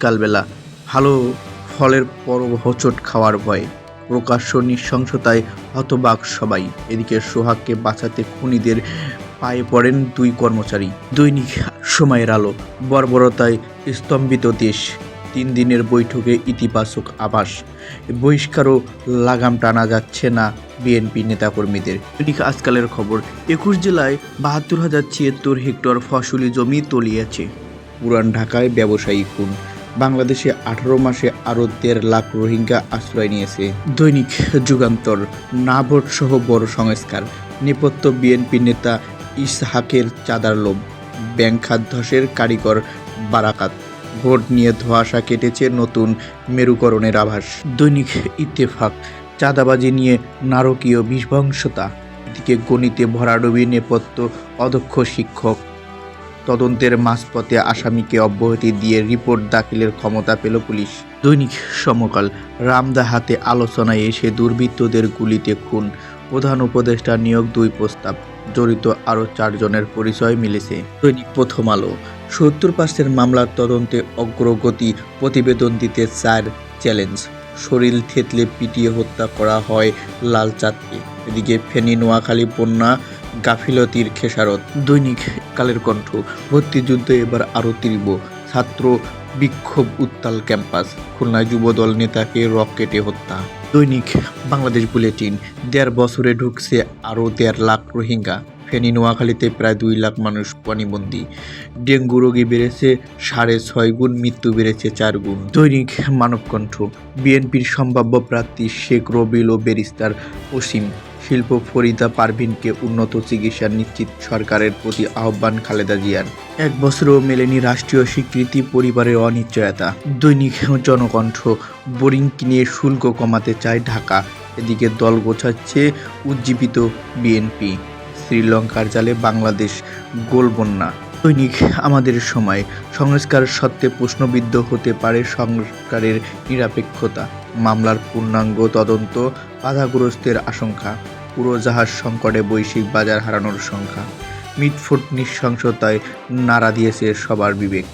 কালবেলা ভালো ফলের পর হোঁচট খাওয়ার ভয়ে প্রকাশ্য নৃশংসতায় হতবাক সবাই। এদিকে সোহাগকে বাঁচাতে খুনিদের পায়ে পড়েন দুই কর্মচারী। দৈনিক সময়ের আলো, বর্বরতায় স্তম্ভিত দেশ। তিন দিনের বৈঠকে ইতিবাচক আভাস। বহিষ্কারও লাগাম টানা যাচ্ছে না বিএনপি নেতাকর্মীদের। দৈনিক আজকালের খবর, একুশ জেলায় বাহাত্তর হাজার ছিয়াত্তর হেক্টর ফসলি জমি তলিয়েছে। পুরান ঢাকায় ব্যবসায়ী খুন। বাংলাদেশে আঠারো মাসে আরও দেড় লাখ রোহিঙ্গা আশ্রয় নিয়েছে। দৈনিক যুগান্তর না ভোট সহ বড় সংস্কার। নেপথ্য বিএনপি নেতা ইসহাকের চাঁদার লোভ। ব্যাংক খাত ধসের কারিগর বারাকাত। ভোট নিয়ে ধোঁয়াশা কেটেছে নতুন মেরুকরণের আভাস। দৈনিক ইত্তেফাক, চাঁদাবাজি নিয়ে নারকীয় বিধ্বংসতা এদিকে গণিতে ভরাডুবি নেপথ্য অদক্ষ শিক্ষক। তদন্তের মাঝপথে আসামিকে অব্যাহতি দিয়ে রিপোর্ট দাখিলের ক্ষমতা পেল পুলিশ। দৈনিক সমকাল, রামদা হাতে আলোচনায় এসে দুর্বৃত্তদের গুলিতে খুন। প্রধান উপদেষ্টা নিয়োগ দুই প্রস্তাব, জড়িত আরও চারজনের পরিচয় মিলেছে। দৈনিক প্রথম আলো, সত্তর পার্সেন্ট মামলার তদন্তে অগ্রগতি প্রতিবেদন দিতে চার চ্যালেঞ্জ। শরীর থেতলে পিটিয়ে হত্যা করা হয় লাল চাঁদকে এদিকে ফেনী, নোয়াখালী, বন্যা গাফিলতির খেসারত। দৈনিক কালের কণ্ঠ, ভর্তি যুদ্ধ এবার আরও তীব্র ছাত্র বিক্ষোভ উত্তাল ক্যাম্পাস, খুলনায় যুবদল নেতাকে রকেটে হত্যা। দৈনিক বাংলাদেশ বুলেটিন, দেড় বছরে ঢুকছে আরও দেড় লাখ রোহিঙ্গা। ফেনী নোয়াখালীতে প্রায় দুই লাখ মানুষ পানিবন্দী। ডেঙ্গু রোগী বেড়েছে সাড়ে ছয় গুণ, মৃত্যু বেড়েছে চার গুণ। দৈনিক মানবকণ্ঠ, বিএনপির সম্ভাব্য প্রার্থী শেখ রবিল ও বেরিস্তার অসীম। শিল্প ফরিদা পারভিনকে উন্নত চিকিৎসা নিশ্চিত সরকারের প্রতি আহ্বান খালেদা জিয়ার। এক বছরও মেলেনি রাষ্ট্রীয় স্বীকৃতি পরিবারের অনিশ্চয়তা। দৈনিক জনকণ্ঠ বোরিং কিনে শুল্ক কমাতে চায় ঢাকা। এদিকে দল গোছাচ্ছে উজ্জীবিত বিএনপি। শ্রীলঙ্কার জালে বাংলাদেশ গোলবন্যা দৈনিক আমাদের সময়, সংস্কার সত্ত্বে প্রশ্নবিদ্ধ হতে পারে সংস্কারের নিরপেক্ষতা। মামলার পূর্ণাঙ্গ তদন্ত বাধাগ্রস্তের আশঙ্কা। উড়োজাহাজ সংকটে বৈশ্বিক বাজার হারানোর সংখ্যা। মিটফুট নৃশংসতায় নাড়া দিয়েছে সবার বিবেক।